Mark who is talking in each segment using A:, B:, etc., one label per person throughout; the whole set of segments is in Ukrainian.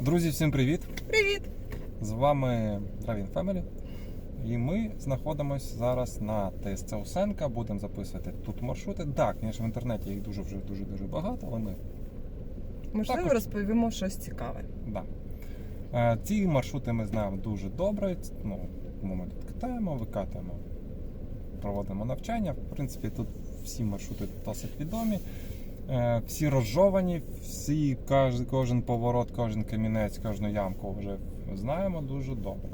A: Друзі, всім привіт!
B: Привіт!
A: З вами Равін Family. І ми знаходимося зараз на ТСЦ Усенка. Будемо записувати тут маршрути. Так, звісно, в інтернеті їх дуже вже дуже дуже багато, але ми.
B: Можливо,
A: Також.
B: розповімо щось цікаве.
A: Да. Е, Ці маршрути ми знаємо дуже добре. Ну, ми тут катаємо, викатуємо, проводимо навчання. В принципі, тут всі маршрути досить відомі. Е, Всі розжовані, всі, кожен поворот, кожен камінець, кожну ямку вже знаємо дуже добре.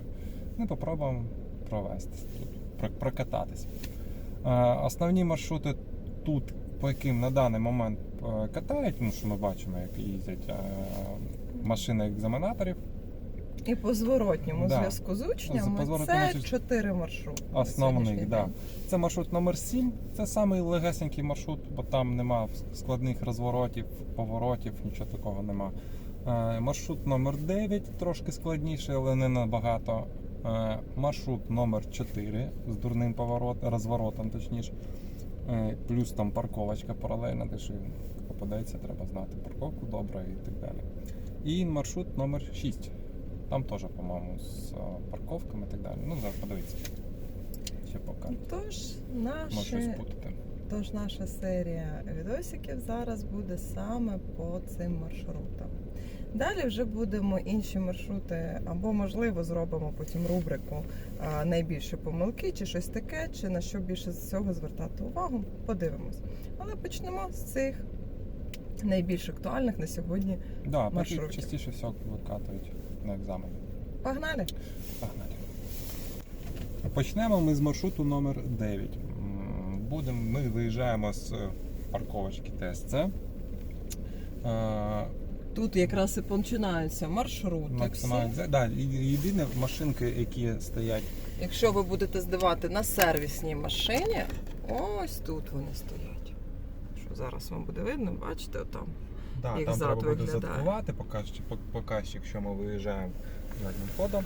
A: Ми попробуємо провести тут, про- прокататись. Е, Основні маршрути тут, по яким на даний момент е, катають, ну що ми бачимо, як їздять машини екзаменаторів.
B: І по зворотньому
A: Да.
B: зв'язку з учнями
A: По
B: це чотири маршрути.
A: Основних, да. Це маршрут номер 7 Це самий легесенький маршрут, бо там нема складних розворотів, поворотів, нічого такого нема. Е, Маршрут номер 9 трошки складніший, але не набагато. Е, Маршрут номер 4 з дурним поворот, розворотом, точніше. Е, Плюс там парковочка паралельна, де ж попадається, треба знати парковку добре і так далі. І маршрут номер 6 Там теж, по-моєму, з е, парковками і так далі. Ну, зараз подивіться. Ще поки.
B: Тож,
A: Може щось путати.
B: тож наша серія відосиків зараз буде саме по цим маршрутам. Далі вже будемо інші маршрути, або можливо зробимо потім рубрику а, найбільші помилки, чи щось таке, чи на що більше з цього звертати увагу. Подивимось. Але почнемо з цих найбільш актуальних на сьогодні.
A: Да,
B: маршрутів.
A: частіше всього викатують на екзамені.
B: Погнали!
A: Погнали. Почнемо ми з маршруту номер 9. М, Будемо, ми виїжджаємо з е, парковочки ТСЦ. Е,
B: Тут якраз і починаються маршрути.
A: Максимально. Да, єдине машинки, які стоять.
B: Якщо ви будете здавати на сервісній машині, ось тут вони стоять. Що зараз вам буде видно, бачите, отам.
A: Да,
B: Їх
A: там
B: зад
A: треба буде
B: виглядає.
A: заткувати показчик, пок- показчик, що ми виїжджаємо заднім ходом.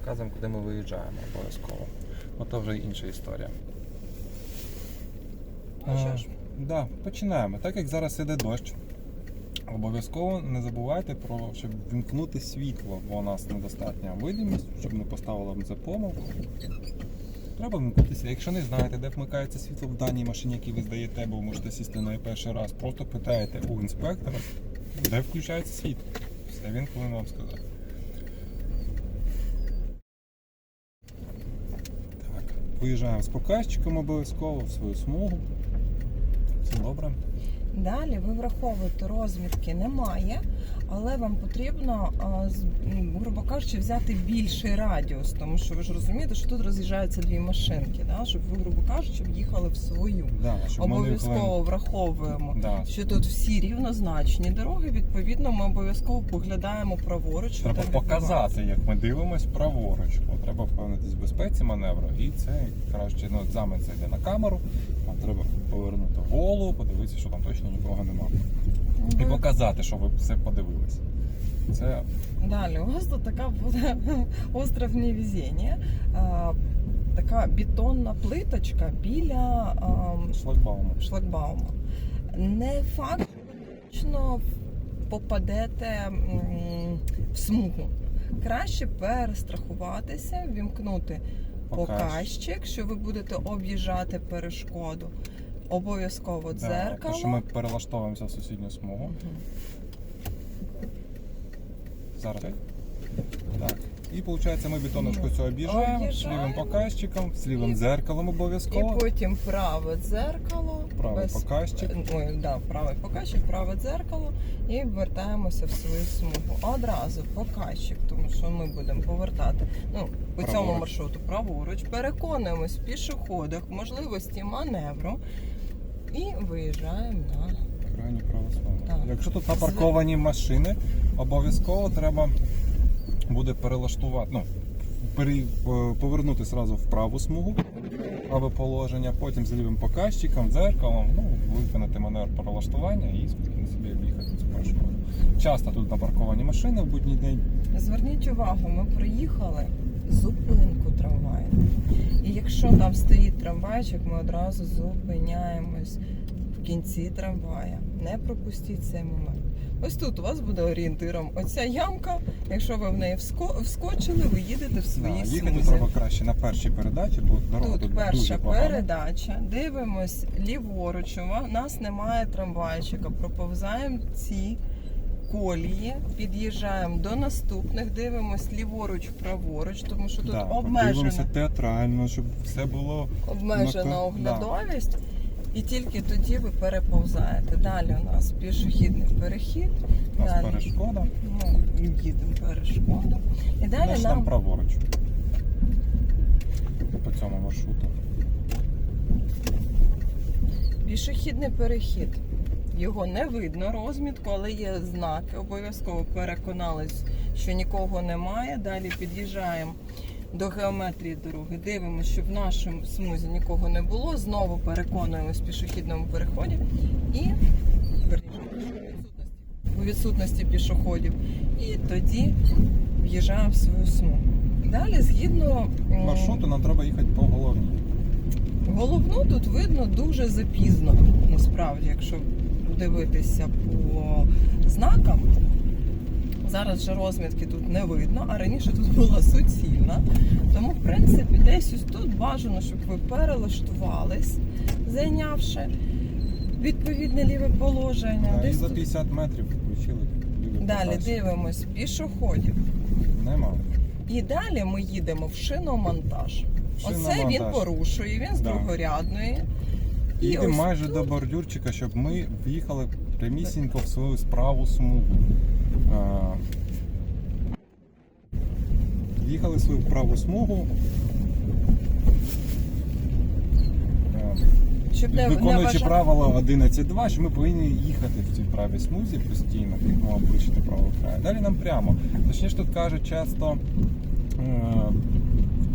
A: Показуємо, куди ми виїжджаємо обов'язково. Ото вже інша історія.
B: Ну що
A: Е,
B: ж,
A: Да, починаємо. Так як зараз іде дощ, обов'язково не забувайте про щоб вімкнути світло, бо у нас недостатня видимість, щоб не поставила за помилку. Треба вимкнутися. Якщо не знаєте, де вмикається світло в даній машині, які ви здаєте, бо ви можете сісти на перший раз, просто питаєте у інспектора, де включається світло. Все він повинен вам сказати. Так, виїжджаємо з показчиком обов'язково в свою смугу. Все добре.
B: далі ви враховуєте розмітки немає, але вам потрібно, м, грубо кажучи, взяти більший радіус, тому що ви ж розумієте, що тут роз'їжджаються дві машинки, да? щоб ви, грубо кажучи, в'їхали в свою.
A: Да,
B: Обов'язково враховуємо.
A: Да.
B: Що тут всі рівнозначні дороги, відповідно, ми обов'язково поглядаємо праворуч.
A: Треба показати, як ми дивимось праворуч. Бо треба впевнитись в безпеці маневру. І це краще ну, екзамен це йде на камеру. Вам треба повернути голову, подивитися, що там точно нікого немає. І показати, що ви все подивились. Це
B: Далі, у вас тут така буде остров невезіння. Така бетонна плиточка біля а,
A: шлагбаум.
B: шлагбаума. Не факт, що попадете в смугу. Краще перестрахуватися, вімкнути показчик, що ви будете об'їжджати перешкоду. Обов'язково дзеркало.
A: тому що ми перелаштовуємося в сусідню смугу.
B: Мгм.
A: Зараз. Так. І виходить, ми бетоночку цю об'їжджаємо з лівим показчиком, з лівим дзеркалом
B: І потім праве дзеркало,
A: Правий
B: без-
A: показчик.
B: Ой, да, правий показчик, праве дзеркало і вертаємося в свою смугу. Одразу показчик, тому що ми будемо повертати ну, по цьому маршруту праворуч. Переконуємось в пішоходах, можливості маневру і виїжджаємо на
A: Крайню.
B: Так.
A: Якщо тут напарковані машини, обов'язково треба буде перелаштувати, ну, е, повернути сразу в праву смугу праве положення, потім з лівим показчиком, дзеркалом, ну, виконати маневр перелаштування і спокійно собі об'їхати цю перешкоду. Часто тут напарковані машини в будній день.
B: Зверніть увагу, ми приїхали зупинку якщо там стоїть трамвайчик, ми одразу зупиняємось в кінці трамвая. Не пропустіть цей момент. Ось тут у вас буде орієнтиром. Оця ямка. Якщо ви в неї вско- вскочили, ви їдете в своїй
A: Да, їхати
B: смузі.
A: треба краще на першій передачі, бо дорога тут,
B: Тут
A: дуже
B: перша
A: погана.
B: передача. Дивимось ліворуч. У нас немає трамвайчика. Проповзаємо ці колії, під'їжджаємо до наступних, дивимось ліворуч, праворуч, тому що тут
A: Да,
B: обмежена,
A: Дивимося театрально, щоб все було
B: обмежена оглядовість. І тільки тоді ви переповзаєте. Далі у нас пішохідний перехід.
A: у нас
B: Далі.
A: перешкода.
B: Ну, їдемо перешкоду. І далі
A: Наш
B: нам
A: там праворуч. По цьому маршруту.
B: Пішохідний перехід. Його не видно розмітку, але є знаки. Обов'язково переконались, що нікого немає. Далі під'їжджаємо до геометрії дороги. Дивимося, що в нашому смузі нікого не було. Знову переконуємось в пішохідному переході і у відсутності- пішоходів. І тоді в'їжджаємо в свою смугу. Далі, згідно
A: Маршруту нам треба їхати по головній.
B: Головну тут видно дуже запізно, насправді, якщо дивитися по знакам. Зараз же розмітки тут не видно, а раніше тут була суцільна. Тому, в принципі, десь ось тут бажано, щоб ви перелаштувались, зайнявши відповідне ліве положення.
A: Да, і
B: Десь
A: за
B: тут...
A: 50 метрів включили.
B: Далі
A: показчик.
B: дивимось пішоходів.
A: Нема.
B: І далі ми їдемо в шиномонтаж. Оце він порушує, він з
A: Да.
B: другорядної. І
A: Їдемо
B: ось
A: майже
B: тут-
A: до бордюрчика, щоб ми в'їхали прямісінько в свою справу смугу. А, В'їхали в свою праву смугу.
B: Щоб не, не
A: Виконуючи
B: вважати.
A: правило 11.2, що ми повинні їхати в цій правій смузі постійно, ну, обличчя правого краю. Далі нам прямо. Точніше тут кажуть часто, е,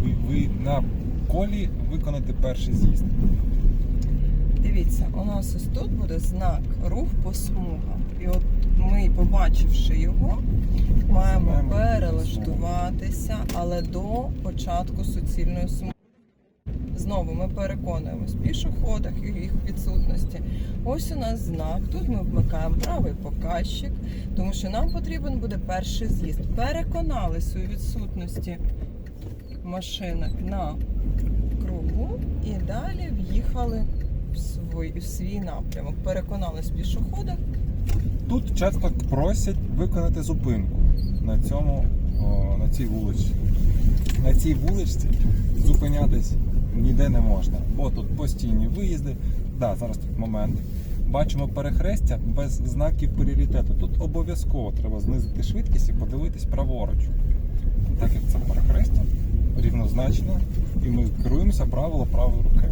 A: ви, ви на колі виконати перший з'їзд.
B: Дивіться, у нас ось тут буде знак рух по смугам. І от ми, побачивши його, маємо перелаштуватися, але до початку суцільної смуги. Знову ми переконуємось в пішоходах і їх відсутності. Ось у нас знак. Тут ми вмикаємо правий показчик, тому що нам потрібен буде перший з'їзд. Переконалися у відсутності машинок на кругу і далі в'їхали свій, свій напрямок. Переконались в пішоходах.
A: Тут часто просять виконати зупинку на цьому, о, на цій вулиці. На цій вуличці зупинятись ніде не можна, бо тут постійні виїзди. Да, зараз тут момент. Бачимо перехрестя без знаків пріоритету. Тут обов'язково треба знизити швидкість і подивитись праворуч. Так як це перехрестя рівнозначно, і ми керуємося правило правої руки.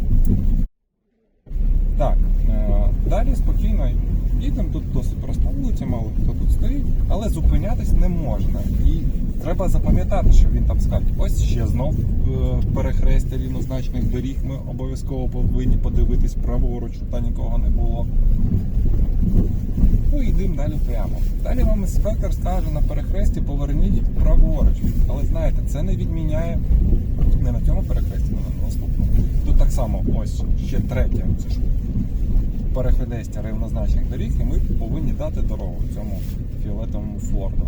A: Так, е, далі спокійно їдемо. Тут досить проста вулиця, мало хто тут стоїть, але зупинятись не можна. І треба запам'ятати, що він там скаже. Ось ще знов е, перехрестя рівнозначних доріг. Ми обов'язково повинні подивитись праворуч, там нікого не було. Ну йдемо далі прямо. Далі вам інспектор скаже на перехресті поверніть праворуч. Але знаєте, це не відміняє не на цьому перехресті, але на наступному. Тут так само ось ще третє. Перехрестя рівнозначних доріг, і ми повинні дати дорогу цьому фіолетовому форду.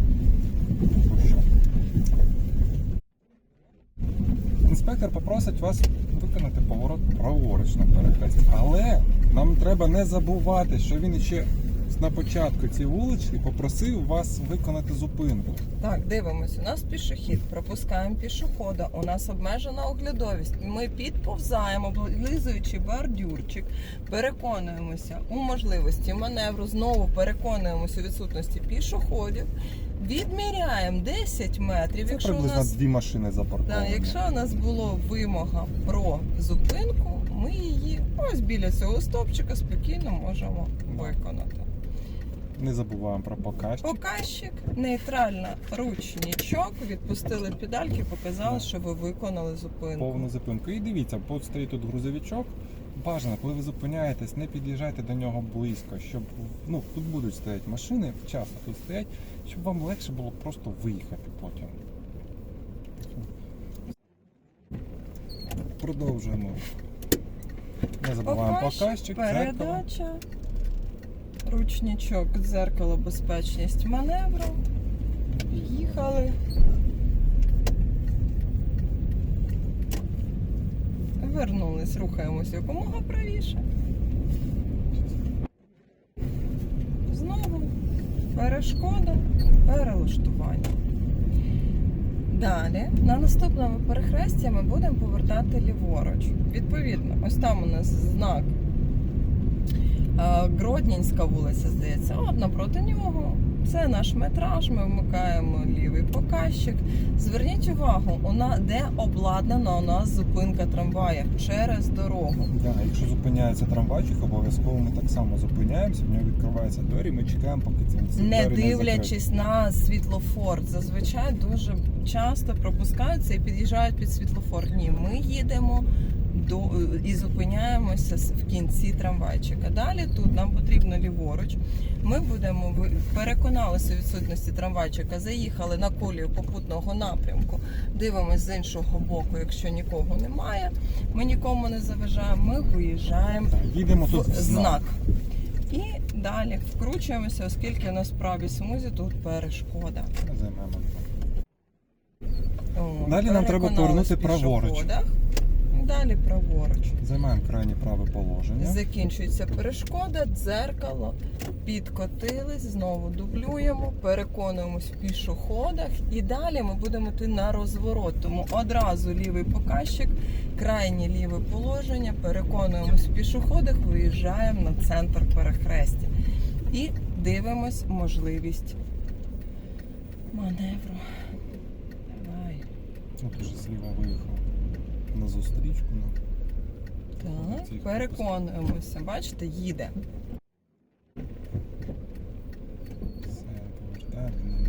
A: Інспектор попросить вас виконати поворот праворуч на перехресті. Але нам треба не забувати, що він ще на початку цієї вулички попросив вас виконати зупинку.
B: Так, дивимось. У нас пішохід, пропускаємо пішохода. У нас обмежена оглядовість. Ми підповзаємо, облизуючи бордюрчик, переконуємося у можливості маневру. Знову переконуємося у відсутності пішоходів. Відміряємо 10 метрів.
A: Це
B: якщо у
A: приблизно
B: нас
A: дві машини запарковані.
B: Да, якщо у нас була вимога про зупинку, ми її ось біля цього стопчика спокійно можемо виконати.
A: Не забуваємо про показчик.
B: Показчик, нейтральна ручничок, відпустили педальки, показали, що ви виконали зупинку.
A: повну зупинку. І дивіться, стоїть тут грузовичок. Бажано, коли ви зупиняєтесь, не під'їжджайте до нього близько, щоб ну тут будуть стояти машини, часто тут стоять, щоб вам легше було просто виїхати потім. Продовжуємо. Не забуваємо показчик,
B: передача, ручничок, дзеркало, безпечність маневру. Їхали. Вернулись, рухаємось якомога правіше. Знову перешкода, перелаштування. Далі на наступному перехресті ми будемо повертати ліворуч. Відповідно, ось там у нас знак Гроднінська вулиця, здається, от напроти нього. Це наш метраж, ми вмикаємо лівий показчик. Зверніть увагу, нас, де обладнана у нас зупинка трамвая через дорогу.
A: Да, якщо зупиняється трамвайчик, обов'язково ми так само зупиняємося, в нього відкриваються двері, ми чекаємо, поки ці ці
B: не дивлячись на світлофор. Зазвичай дуже часто пропускаються і під'їжджають під світлофор. Ні, ми їдемо до і зупиняємося в кінці трамвайчика. Далі тут нам потрібно ліворуч. Ми будемо переконалися у відсутності трамвайчика, заїхали на колію попутного напрямку, дивимось з іншого боку, якщо нікого немає, ми нікому не заважаємо. Ми виїжджаємо
A: Їдемо тут
B: в знак. І далі вкручуємося, оскільки у нас правій смузі тут перешкода.
A: Займемо. Далі нам треба повернути праворуч.
B: Далі праворуч.
A: Займаємо крайнє праве положення.
B: Закінчується перешкода, дзеркало, підкотились, знову дублюємо, переконуємось в пішоходах і далі ми будемо йти на розворот. Тому одразу лівий показчик, крайнє ліве положення, переконуємось в пішоходах, виїжджаємо на центр перехрестя. І дивимось можливість маневру. Давай.
A: От уже зліва виїхав на зустрічку. ну.
B: Так, переконуємося. Бачите, їде.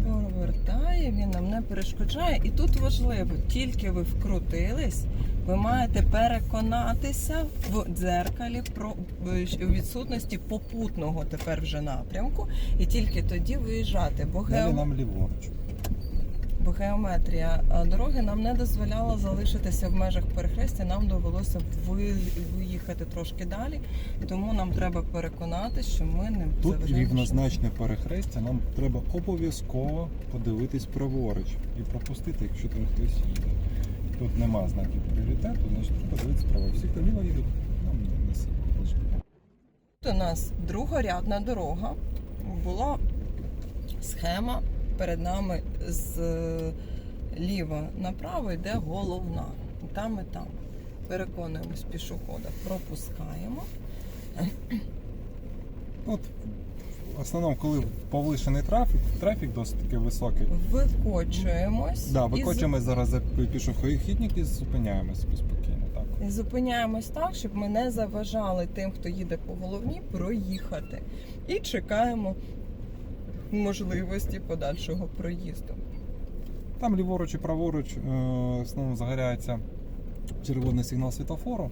B: Повертає, він нам не перешкоджає. І тут важливо, тільки ви вкрутились, ви маєте переконатися в дзеркалі про відсутності попутного тепер вже напрямку, і тільки тоді виїжджати. Бо, гео...
A: нам ліворуч.
B: Бо геометрія дороги нам не дозволяла залишитися в межах перехрестя. Нам довелося виїхати трошки далі. Тому нам треба переконатися, що ми не
A: Тут рівнозначне перехрестя, нам треба обов'язково подивитись праворуч і пропустити, якщо там хтось їде. Тут нема знаків пріоритету, значить треба дивитися праворуч. Всі, хто ліво їдуть, нам не, не сильно.
B: Тут у нас другорядна дорога. Була схема перед нами з е, ліва направо йде головна. І Там і там. Переконуємось пішохода, пропускаємо.
A: От в основному, коли повишений трафік, трафік досить таки високий.
B: Викочуємось.
A: Да,
B: і
A: зараз за пішохідник і зупиняємось спокійно. Так.
B: І зупиняємось так, щоб ми не заважали тим, хто їде по головній, проїхати. І чекаємо можливості подальшого проїзду.
A: Там ліворуч і праворуч е, в основному загоряється червоний сигнал світофору.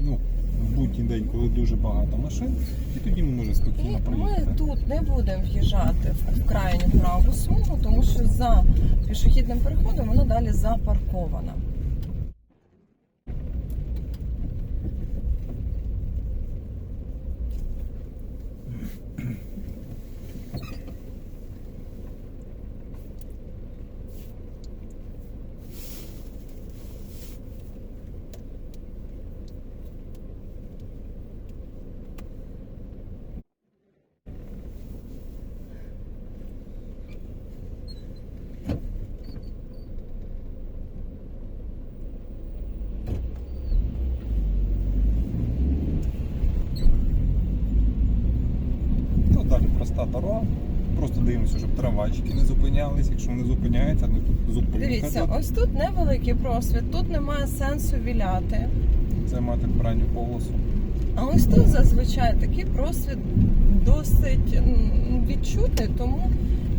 A: Ну, в будній день, коли дуже багато машин, і тоді ми можемо
B: І
A: спокійно
B: ми тут не будемо в'їжджати в крайню праву смугу, тому що за пішохідним переходом вона далі запаркована.
A: Ну, далі проста дорога. Просто дивимося, щоб трамвайчики не зупинялись. Якщо вони зупиняються, ну тут зупинка.
B: Дивіться, ось тут невеликий просвіт, тут немає сенсу віляти.
A: Займати крайню полосу.
B: А ось тут зазвичай такий просвіт досить відчутний, тому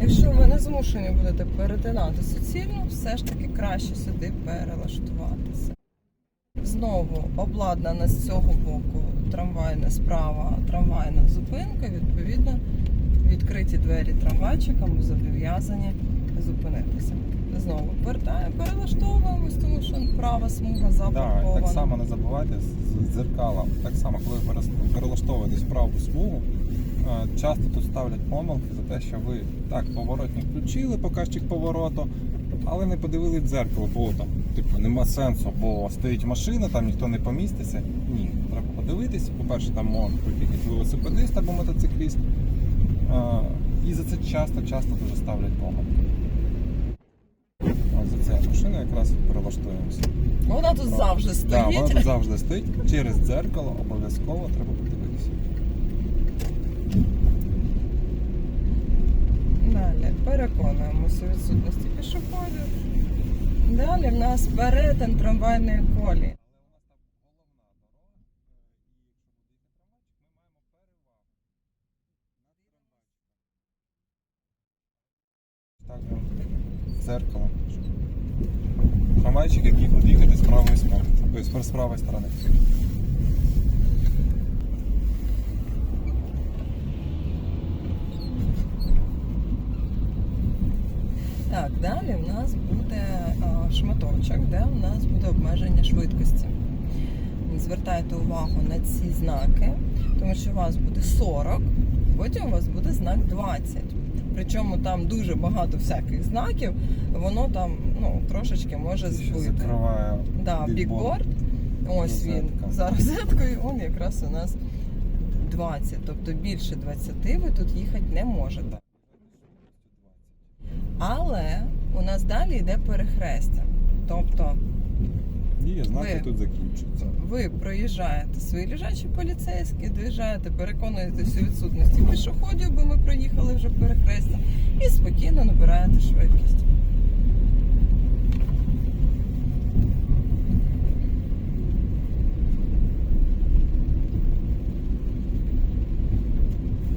B: якщо ви не змушені будете перетинати суцільно, все ж таки краще сюди перелаштуватися. Знову обладнана з цього боку трамвайна справа, трамвайна зупинка, відповідно, відкриті двері трамвайчика, ми зобов'язані зупинитися. Знову вертаємо, перелаштовуємось, тому що права смуга
A: Да,
B: запаркована.
A: так само не забувайте з дзеркала. Так само, коли ви перелаштовуєтесь в праву смугу, Е, Часто тут ставлять помилки за те, що ви так поворотник включили, показчик повороту, але не подивили дзеркало, бо там типу нема сенсу, бо стоїть машина, там ніхто не поміститься. Ні, треба подивитись. По-перше, там може приїхати велосипедист або мотоцикліст. І за це часто, часто дуже ставлять помилки. За це машина якраз перелаштуємося.
B: Вона тут завжди
A: Да,
B: стоїть.
A: вона тут завжди стоїть. Через дзеркало обов'язково треба подивитися.
B: Далі переконуємося відсутності пішоходів. Далі в нас перетин трамвайної колії.
A: Дзеркало. Трамвайчик, який буде їхати з правої сторони. З правої сторони.
B: Так, далі в нас буде шматочок, де у нас буде обмеження швидкості. Звертайте увагу на ці знаки, тому що у вас буде 40, потім у вас буде знак 20. Причому там дуже багато всяких знаків, воно там ну, трошечки може збити.
A: закриває
B: Да,
A: бікборд.
B: Ось він за розеткою, он якраз у нас 20. Тобто більше 20 ви тут їхати не можете. Але у нас далі йде перехрестя. Тобто
A: Дія знаки
B: Ви-
A: тут закінчується.
B: ви проїжджаєте свої лежачі поліцейські, доїжджаєте, переконуєтесь у відсутності пішоходів, бо ми проїхали вже перехрестя, і спокійно набираєте швидкість.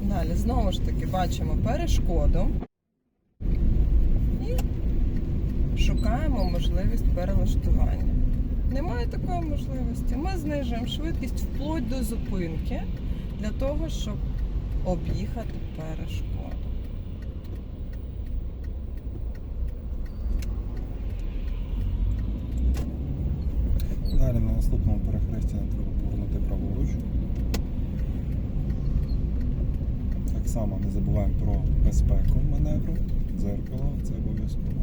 B: Далі знову ж таки бачимо перешкоду і шукаємо можливість перелаштування. Немає такої можливості. Ми знижуємо швидкість вплоть до зупинки для того, щоб об'їхати перешкоду.
A: Далі на наступному перехресті нам треба повернути праворуч. Так само не забуваємо про безпеку маневру. Дзеркало це обов'язково.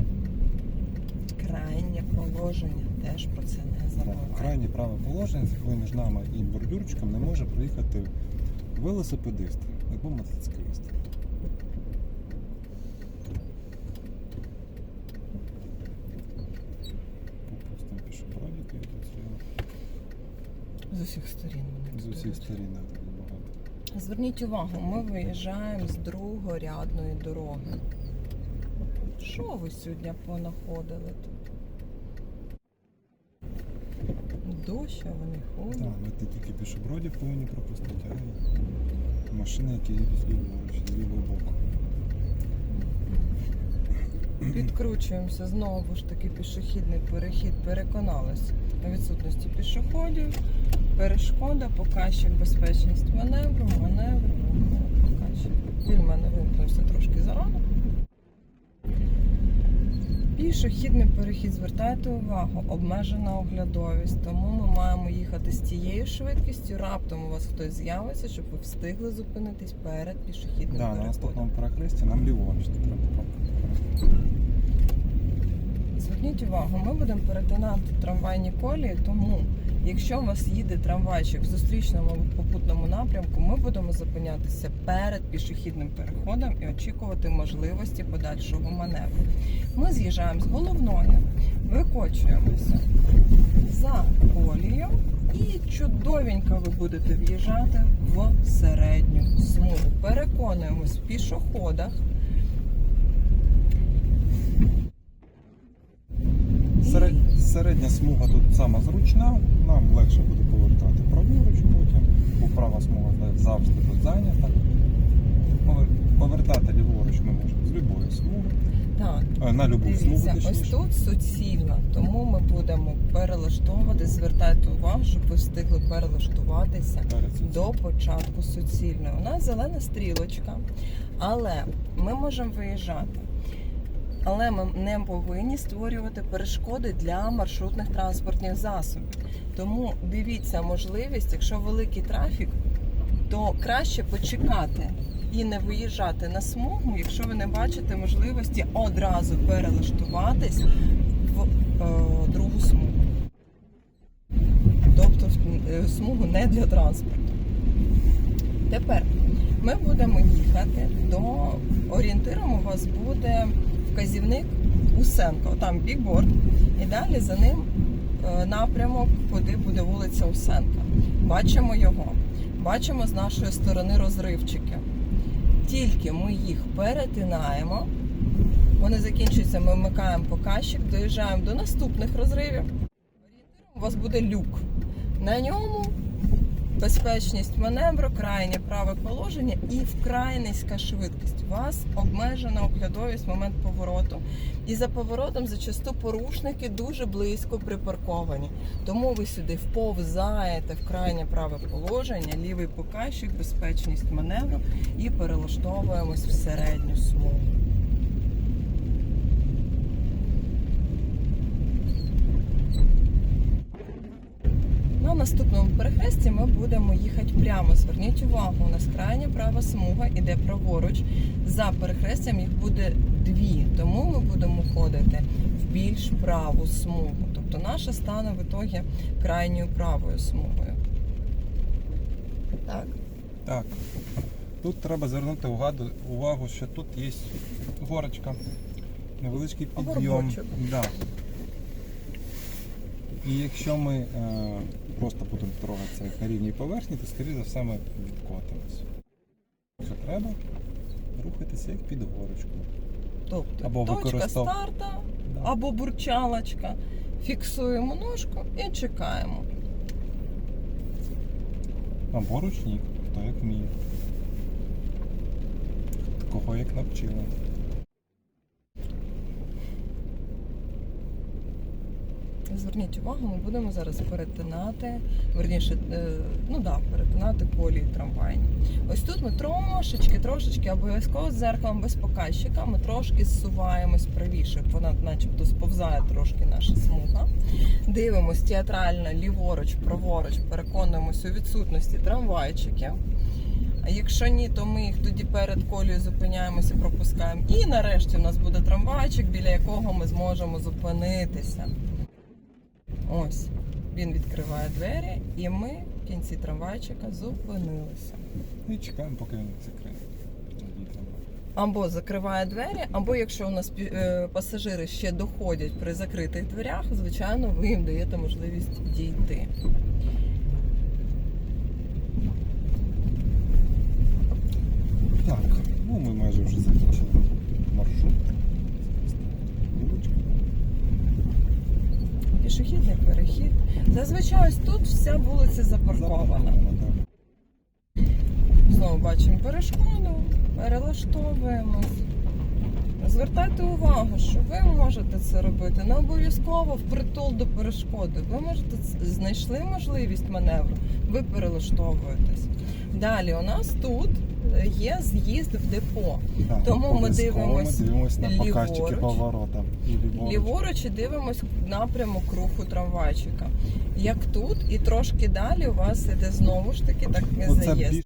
B: Крайнє положення теж про це не
A: Так. Крайнє праве положення, коли між нами і бордюрчиком не може проїхати велосипедист або мотоцикліст.
B: З усіх сторін.
A: З усіх сторін так багато.
B: Зверніть увагу, ми виїжджаємо з другорядної дороги. Що ви сьогодні понаходили тут? Дощ, а вони ходять.
A: Так, ми не тільки пішоходів повинні пропустити, а й машини, які їдуть з лівого, з лівого боку.
B: Підкручуємося знову ж таки пішохідний перехід. Переконалися у відсутності пішоходів, перешкода, показчик, безпечність маневру, маневру, маневру, показчик. Він в мене вимкнувся трошки зарано. Пішохідний перехід, звертайте увагу, обмежена оглядовість, тому ми маємо їхати з тією швидкістю. Раптом у вас хтось з'явиться, щоб ви встигли зупинитись перед пішохідним
A: Да, на наступному перехресті нам ліворуч треба пропустити.
B: Зверніть увагу, ми будемо перетинати трамвайні колії, тому якщо у вас їде трамвайчик в зустрічному попутному напрямку, ми будемо зупинятися перед пішохідним переходом і очікувати можливості подальшого маневру. Ми з'їжджаємо з головної, викочуємося за колію і чудовенько ви будете в'їжджати в середню смугу. Переконуємось в пішоходах.
A: Середня смуга тут сама зручна, нам легше буде повертати праворуч потім, бо права смуга завжди тут зайнята. Повертати ліворуч ми можемо з любої смуги,
B: Так,
A: е, на любу смугу
B: ось
A: точніше.
B: тут суцільно, тому ми будемо перелаштовувати. Звертайте увагу, щоб ви встигли перелаштуватися
A: Перед
B: до початку суцільної. У нас зелена стрілочка, але ми можемо виїжджати. Але ми не повинні створювати перешкоди для маршрутних транспортних засобів. Тому дивіться можливість, якщо великий трафік, то краще почекати і не виїжджати на смугу, якщо ви не бачите можливості одразу перелаштуватись в е, другу смугу. Тобто в е, смугу не для транспорту. Тепер ми будемо їхати до орієнтиром у вас буде вказівник Усенко. Там бікборд, і далі за ним е, напрямок, куди буде вулиця Усенка. Бачимо його. Бачимо з нашої сторони розривчики. Тільки ми їх перетинаємо. Вони закінчуються, ми вмикаємо показчик, доїжджаємо до наступних розривів. Орієнтиром у вас буде люк. На ньому безпечність маневру, крайнє праве положення і вкрай низька швидкість. У вас обмежена оглядовість в момент повороту. І за поворотом зачасту порушники дуже близько припарковані. Тому ви сюди вповзаєте в крайнє праве положення, лівий показчик, безпечність маневру і перелаштовуємось в середню смугу. На наступному перехресті ми будемо їхати прямо. Зверніть увагу, у нас крайня права смуга іде праворуч. За перехрестям їх буде дві, тому ми будемо ходити в більш праву смугу. Тобто наша стане в ітогі крайньою правою смугою. Так.
A: Так. Тут треба звернути увагу, увагу що тут є горочка, невеличкий підйом.
B: Горбочок.
A: Да. І якщо ми е, просто будемо трогатися на рівній поверхні, то скоріше за все ми відкотимось. Якщо треба, рухатися як під горочку.
B: Тобто
A: Або
B: точка
A: використов-
B: старта
A: Да.
B: або бурчалочка. Фіксуємо ножку і чекаємо.
A: Або ручник, хто як вміє. Кого як навчили.
B: Зверніть увагу, ми будемо зараз перетинати, верніше, е, ну да, перетинати колії трамвайні. Ось тут ми трошечки, трошечки, обов'язково з зеркалом без показчика, ми трошки зсуваємось правіше. Вона начебто сповзає трошки наша смуга. Дивимось театрально, ліворуч, праворуч, переконуємось у відсутності трамвайчиків. А якщо ні, то ми їх тоді перед колією зупиняємося, пропускаємо. І нарешті у нас буде трамвайчик, біля якого ми зможемо зупинитися. Ось він відкриває двері, і ми в кінці трамвайчика зупинилися.
A: І чекаємо, поки він закриє.
B: Або закриває двері, або якщо у нас е, пасажири ще доходять при закритих дверях, звичайно, ви їм даєте можливість дійти.
A: Так, ну ми майже вже закінчили маршрут. Вуличка.
B: Пішохідний перехід. Зазвичай ось тут вся вулиця запаркована. Знову бачимо перешкоду, перелаштовуємось. Звертайте увагу, що ви можете це робити не обов'язково впритул до перешкоди. Ви можете знайшли можливість маневру, ви перелаштовуєтесь. Далі у нас тут є з'їзд в депо.
A: Так,
B: Тому ми
A: обов'язково
B: дивимось
A: Ми дивимось на показчики
B: ліворуч.
A: поворота. І ліворуч.
B: Ліворуч і дивимось напрямок руху трамвайчика. Як тут, і трошки далі у вас іде знову ж таки так заїзд.
A: більш...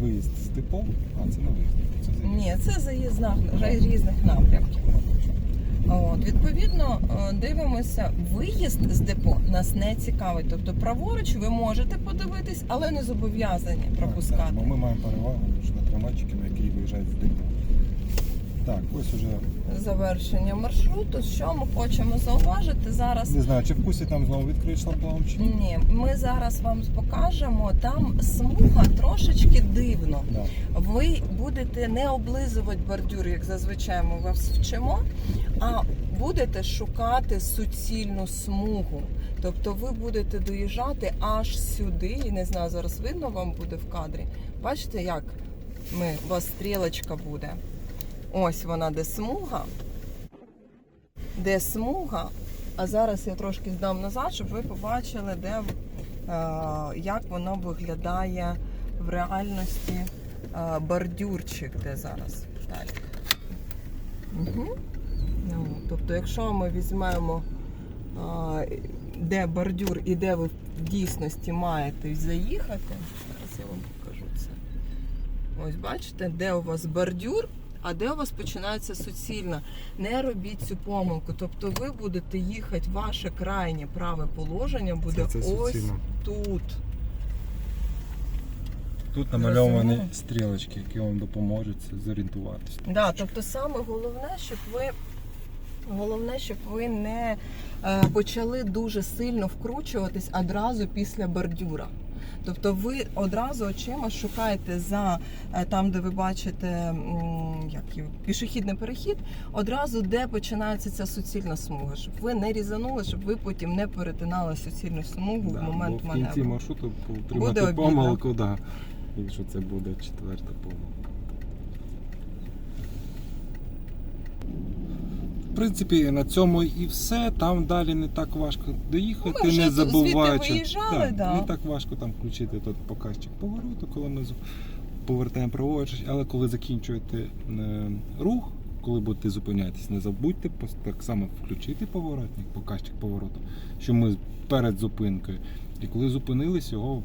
A: Виїзд з депо, а це не виїзд. Це заїзд.
B: Ні, це заїзд на різних напрямків. От, відповідно, е, дивимося, виїзд з депо нас не цікавить. Тобто праворуч ви можете подивитись, але не зобов'язані
A: Так, так,
B: пропускати.
A: Бо ми маємо перевагу між трамвайчиками, які виїжджають з депо. Так, ось уже
B: Завершення маршруту. Що ми хочемо зауважити зараз?
A: не знаю, чи в кусі там знову відкриють шлагбаум чи ні.
B: Ні, ми зараз вам покажемо. Там смуга трошечки дивно.
A: Да.
B: Ви будете не облизувати бордюр, як зазвичай ми вас вчимо, а будете шукати суцільну смугу. Тобто ви будете доїжджати аж сюди, і не знаю, зараз видно вам буде в кадрі. Бачите, як ми, у вас стрілочка буде. Ось вона, де смуга. Де смуга. А зараз я трошки здам назад, щоб ви побачили, де, е, як воно виглядає в реальності е, бордюрчик, де зараз. Далі. Угу. Ну, тобто, якщо ми візьмемо, е, де бордюр і де ви в дійсності маєте заїхати, зараз я вам покажу це. Ось бачите, де у вас бордюр, а де у вас починається суцільна. Не робіть цю помилку. Тобто ви будете їхати, ваше крайнє праве положення буде
A: Це- це
B: ось
A: суцільно.
B: тут.
A: Тут намальовані
B: Розумію.
A: стрілочки, які вам допоможуть зорієнтуватися.
B: Да, тобто саме головне, щоб ви головне, щоб ви не е, почали дуже сильно вкручуватись одразу після бордюра. Тобто ви одразу очима шукаєте за е, там, де ви бачите як пішохідний перехід, одразу де починається ця суцільна смуга, щоб ви не різанули, щоб ви потім не перетинали суцільну смугу в момент
A: бо в кінці
B: маневру.
A: маршруту отримати помилку, да, якщо це буде четверта помилка. В принципі, на цьому і все. Там далі не так важко доїхати,
B: Ну, ми вже
A: не забуваючи.
B: виїжджали, да.
A: Не так важко там включити тут показчик повороту, коли ми повертаємо праворуч. Але коли закінчуєте е, рух, коли будете зупинятись, не забудьте так само включити поворотник, показчик повороту, що ми перед зупинкою. І коли зупинились, його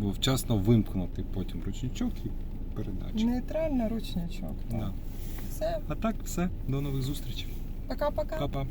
A: вчасно вимкнути потім ручничок і передачі.
B: Нейтральний ручничок. так.
A: Да.
B: Все,
A: А так, все, до нових зустрічей.
B: пока-пока.
A: Па-па.